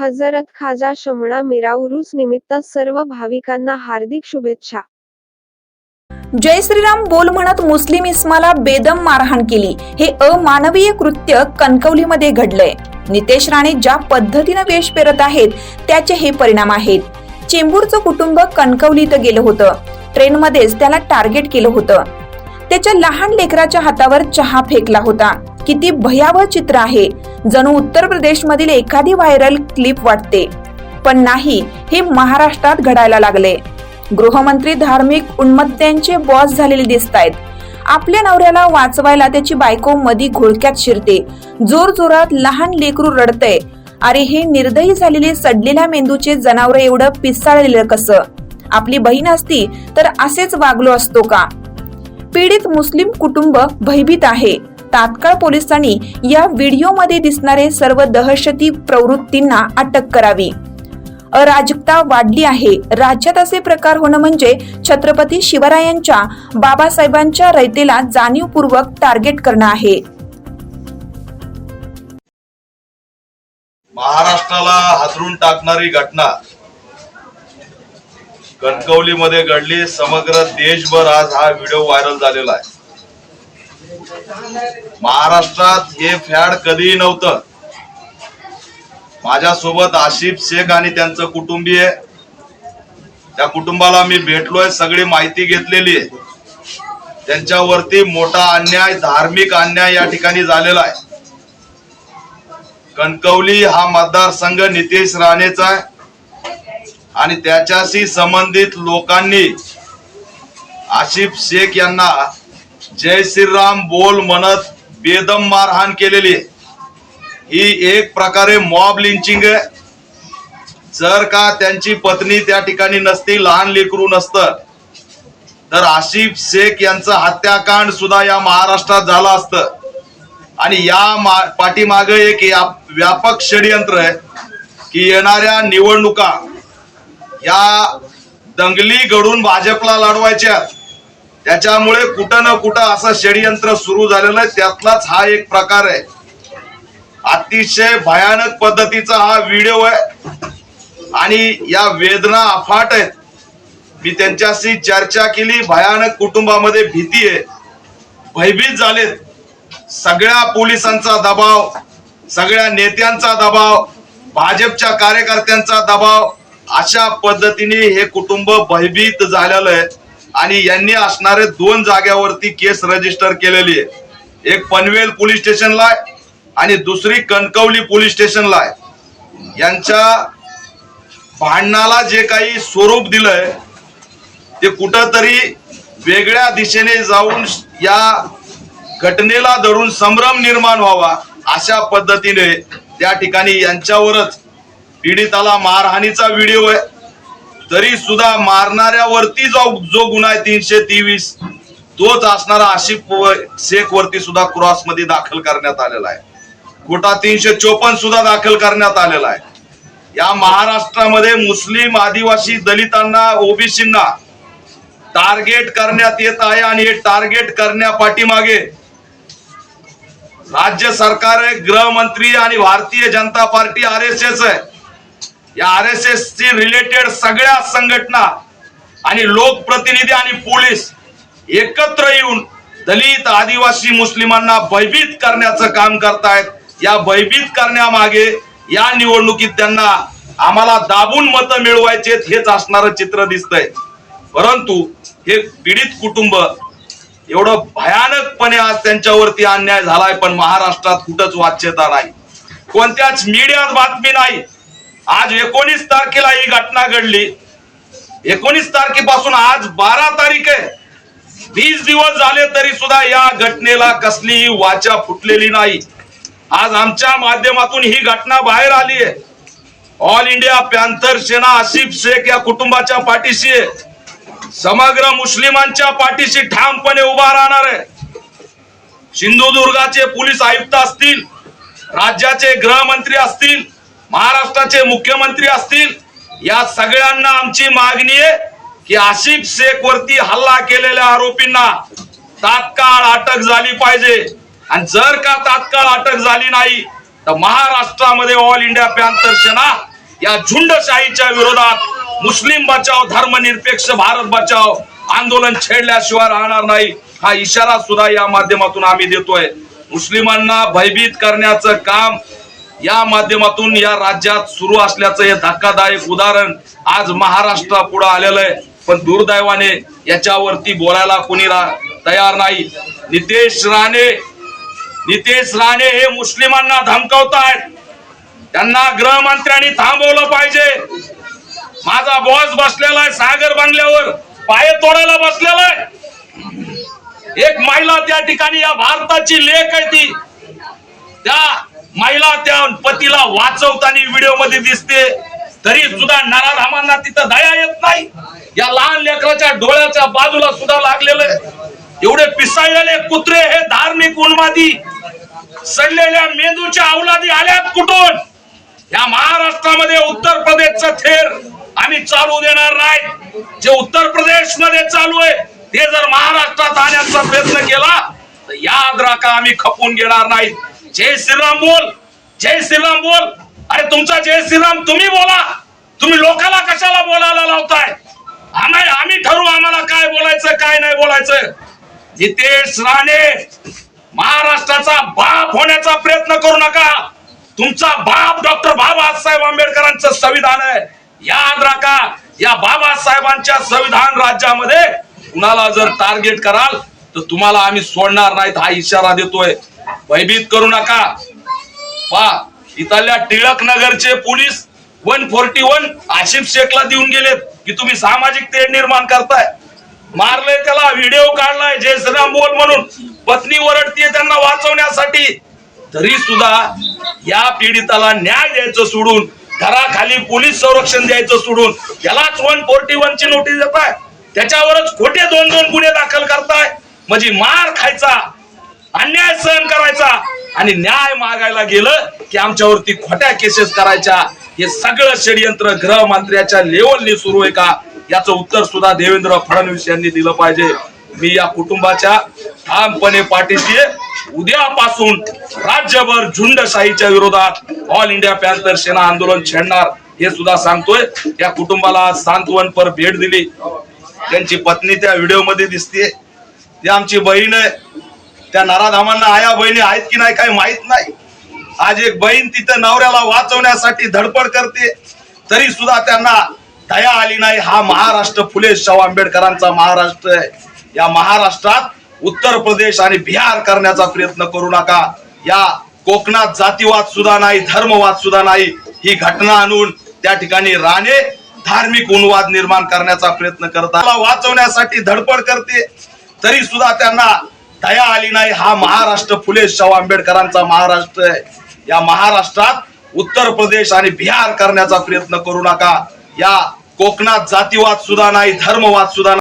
हजरत खाजा शमणा मिराउरुस निमित्त सर्व भाविकांना हार्दिक शुभेच्छा. जय श्रीराम बोल म्हणत मुस्लिम इस्माला बेदम मारहाण केली. हे अमानवीय कृत्य कणकवलीमध्ये घडलंय. नितेश राणे ज्या पद्धतीनं वेश पेरत आहेत त्याचे हे परिणाम आहेत. चेंबूरचं कुटुंब कणकवलीत गेलं होतं. ट्रेनमध्येच त्याला टार्गेट केलं होतं. त्याच्या लहान लेकराच्या हातावर चहा फेकला होता. किती भयावह चित्र आहे. जणू उत्तर प्रदेश मधील एखादी व्हायरल क्लिप वाटते. पण नाही हे महाराष्ट्रात घडायला लागले. गृहमंत्री धार्मिक उन्मत्त्यांचे बॉस झालेले दिसत आहेत आपल्या नवऱ्याला वाचवायला त्याची बायको मधी घोळक्यात शिरते. जोर जोरात लहान लेकरू रडतय. अरे हे निर्दयी झालेले सडलेल्या मेंदूचे जनावर एवढं पिसाळलेलं कसं? आपली बहीण असती तर असेच वागलो असतो का? पीडित मुस्लिम कुटुंब भयभीत आहे. तात्काळ पोलिसांनी या व्हिडिओमध्ये दिसणारे सर्व दहशती प्रवृत्तींना अटक करावी. अराजकता वाढली आहे. राज्यात असे प्रकार होणं म्हणजे छत्रपती शिवरायांच्या बाबासाहेबांच्या रयतेला जाणीवपूर्वक टार्गेट करणं आहे. महाराष्ट्राला हादरून टाकणारी घटना कणकवलीमध्ये घडली. समग्र देशभर आज हा व्हिडिओ व्हायरल झालेला आहे. महाराष्ट्रात हे फॅड कधीही नव्हतं. माझ्यासोबत आशिफ शेख आणि त्यांचं कुटुंबीय त्या कुटुंबाला मी भेटलोय सगळी माहिती घेतलेली आहे. त्यांच्यावरती मोठा अन्याय धार्मिक अन्याय या ठिकाणी झालेला आहे. कणकवली हा मतदारसंघ नितेश राणेचा आहे. आणि त्याच्याशी संबंधित लोकांनी आशिफ शेख यांना जय श्रीराम बोल म्हणत बेदम मारहाण केलेली ही एक प्रकारे मॉब लिंचिंग आहे. जर का त्यांची पत्नी त्या ठिकाणी नसती लहान लेकरू नसतं तर आशिफ शेख यांचं हत्याकांड सुद्धा या महाराष्ट्रात झालं असतं. आणि या मा- पाठीमागे एक या- व्यापक षडयंत्र आहे की येणाऱ्या निवडणुका या दंगली घडून भाजपला लढवायच्या त्याच्यामुळे कुठं ना कुठं असं षडयंत्र सुरू झालेलं आहे त्यातलाच हा एक प्रकार आहे. अतिशय भयानक पद्धतीचा हा व्हिडिओ आहे. आणि या वेदना अफाट आहेत. मी त्यांच्याशी चर्चा केली. भयानक कुटुंबामध्ये भीती आहे. भयभीत झालेत. सगळ्या पोलिसांचा दबाव सगळ्या नेत्यांचा दबाव भाजपच्या कार्यकर्त्यांचा दबाव अशा पद्धतीने हे कुटुंब भयभीत झालेलं आहे. आणि यांनी असणारे दोन जाग्यावरती केस रजिस्टर केलेली आहे. एक पनवेल पोलीस स्टेशनला आहे आणि दुसरी कणकवली पोलीस स्टेशनला आहे. यांच्या भांडणाला जे काही स्वरूप दिलंय ते कुठंतरी वेगळ्या दिशेने जाऊन या घटनेला धरून संभ्रम निर्माण व्हावा अशा पद्धतीने त्या ठिकाणी यांच्यावरच पीडिताला मारहाणीचा व्हिडिओ आहे. तरी सुद्धा मारणाऱ्यावरती जो जो गुन्हा आहे तीनशे तेवीस तोच असणारा आशिफ शेख वरती सुद्धा क्रॉसमध्ये दाखल करण्यात आलेला आहे. खोटा तीनशे चोपन्न सुद्धा दाखल करण्यात आलेला आहे. या महाराष्ट्रामध्ये मुस्लिम आदिवासी दलितांना ओबीसींना टार्गेट करण्यात येत आहे आणि हे टार्गेट करण्या पाठीमागे राज्य सरकार आहे गृहमंत्री आणि Bharatiya Janata party R S S आहे. या आर एस एस ची रिलेटेड सगळ्या संघटना आणि लोकप्रतिनिधी आणि पोलीस एकत्र येऊन दलित आदिवासी मुस्लिमांना भयभीत करण्याचं काम करतायत. या भयभीत करण्यामागे या निवडणुकीत त्यांना आम्हाला दाबून मतं मिळवायचे हेच असणारं चित्र दिसतंय. परंतु हे पीडित कुटुंब एवढं भयानकपणे आज त्यांच्यावरती अन्याय झालाय पण महाराष्ट्रात कुठंच वाच्यता नाही. कोणत्याच मीडियात बातमी नाही. आज एकोणीस तारखेला ही घटना घडली. एकोणीस तारखेपासून आज बारा तारीख आहे. वीस दिवस झाले तरी सुद्धा या घटनेला कसलीही वाचा फुटलेली नाही. आज आमच्या माध्यमातून ही घटना बाहेर आली आहे. All India panther Sena Asif Shaikh या कुटुंबाच्या पाठीशी आहे. समग्र मुस्लिमांच्या पाठीशी ठामपणे उभा राहणार आहे. सिंधुदुर्गाचे पोलीस आयुक्त असतील राज्याचे गृहमंत्री असतील महाराष्ट्राचे मुख्यमंत्री असतील या सगळ्यांना आमची मागणी आहे की आशिफ शेख वरती हल्ला केलेल्या आरोपींना तात्काळ अटक झाली पाहिजे. आणि जर का तात्काळ अटक झाली नाही तर महाराष्ट्रामध्ये ऑल इंडिया पॅन्थर सेना या झुंडशाहीच्या विरोधात मुस्लिम बचाव धर्मनिरपेक्ष भारत बचाव आंदोलन छेडल्याशिवाय राहणार नाही. हा इशारा सुद्धा या माध्यमातून आम्ही देतोय. मुस्लिमांना भयभीत करण्याचं काम या माध्यमातून या राज्यात सुरू असल्याचं हे धक्कादायक उदाहरण आज महाराष्ट्रा पुढे आलेलं आहे. पण दुर्दैवाने याच्यावरती बोलायला कोणी तयार नाही. नितेश राणे नितेश राणे हे मुस्लिमांना धमकावतायत. त्यांना गृहमंत्र्यांनी थांबवलं पाहिजे. माझा बॉस बसलेला आहे सागर बांधल्यावर पाय तोडायला बसलेला आहे. एक महिला त्या ठिकाणी या भारताची लेख आहे ती. त्या महिला त्या पतीला वाचवताना व्हिडिओमध्ये दिसते तरी सुद्धा नाराधामांना तिथं दया येत नाही. या लहान लेकराच्या डोळ्याच्या बाजूला सुद्धा लागलेलं आहे. एवढे पिसाळलेले कुत्रे हे धार्मिक उन्मादी सडलेल्या मेंदूच्या अवलादी आल्यात कुठून? या महाराष्ट्रामध्ये उत्तर प्रदेशचं थेर आम्ही चालू देणार नाही. जे उत्तर प्रदेशमध्ये चालू आहे ते जर महाराष्ट्रात आणण्याचा प्रयत्न केला तर याद राखा आम्ही खपून घेणार नाही. जय श्रीराम बोल. जय श्रीराम बोल. अरे तुमचा जय श्रीराम तुम्ही बोला. तुम्ही लोकाला कशाला बोलायला लावताय? आम्ही आम्ही ठरवू आम्हाला काय बोलायचं काय नाही बोलायचं. नितेश राणे महाराष्ट्राचा बाप होण्याचा प्रयत्न करू नका. तुमचा बाप डॉक्टर बाबासाहेब आंबेडकरांचं संविधान आहे. याद राखा या बाबासाहेबांच्या संविधान राज्यामध्ये कुणाला जर टार्गेट कराल तर तुम्हाला आम्ही सोडणार नाहीत हा इशारा देतोय. भयभीत करू नका. पहा इथल्या टिळक नगरचे police one forty one Asif शेखला देऊन गेलेत की तुम्ही सामाजिक तेढ निर्माण करताय. मारले त्याला व्हिडिओ काढलाय जय श्रीराम बोल म्हणून. पत्नी ओरडतीये त्यांना वाचवण्यासाठी. तरी सुद्धा या पीडिताला न्याय द्यायचं सोडून घराखाली पोलीस संरक्षण द्यायचं सोडून त्यालाच वन फोर्टी वन ची नोटीस देताय. त्याच्यावरच खोटे दोन दोन गुन्हे दाखल करताय. म्हणजे मार खायचा अन्याय सहन करायचा. आणि न्याय मागायला गेलं की आमच्यावरती खोट्या केसेस करायच्या. हे सगळं षडयंत्र गृहमंत्र्याच्या लेवलने सुरू आहे का? याचं उत्तर सुद्धा देवेंद्र फडणवीस यांनी दिलं पाहिजे. मी या कुटुंबाच्या ठामपणे पाठीशी उद्यापासून राज्यभर झुंडशाहीच्या विरोधात ऑल इंडिया पॅन्थर सेना आंदोलन छेडणार हे सुद्धा सांगतोय. या कुटुंबाला सांत्वन सांत्वनपर भेट दिली. त्यांची पत्नी त्या व्हिडिओमध्ये दिसते ती आमची बहीण आहे. त्या नराधामांना आया बहिणी आहेत की नाही काही माहीत नाही. आज एक बहीण तिथं नवऱ्याला वाचवण्यासाठी धडपड करते तरी सुद्धा त्यांना दया आली नाही. हा महाराष्ट्र फुले शाहू आंबेडकरांचा महाराष्ट्र आहे. या महाराष्ट्रात उत्तर प्रदेश आणि बिहार करण्याचा प्रयत्न करू नका. या कोकणात जातीवाद सुद्धा नाही धर्मवाद सुद्धा नाही. ही घटना आणून त्या ठिकाणी राणे धार्मिक उन्वाद निर्माण करण्याचा प्रयत्न करतात. वाचवण्यासाठी धडपड करते तरी सुद्धा त्यांना दया आली नाही. हा महाराष्ट्र फुले शाहू आंबेडकरांचा महाराष्ट्र आहे. या महाराष्ट्रात उत्तर प्रदेश आणि बिहार करण्याचा प्रयत्न करू नका. या कोकणात जातीवाद सुद्धा नाही धर्मवाद सुद्धा नाही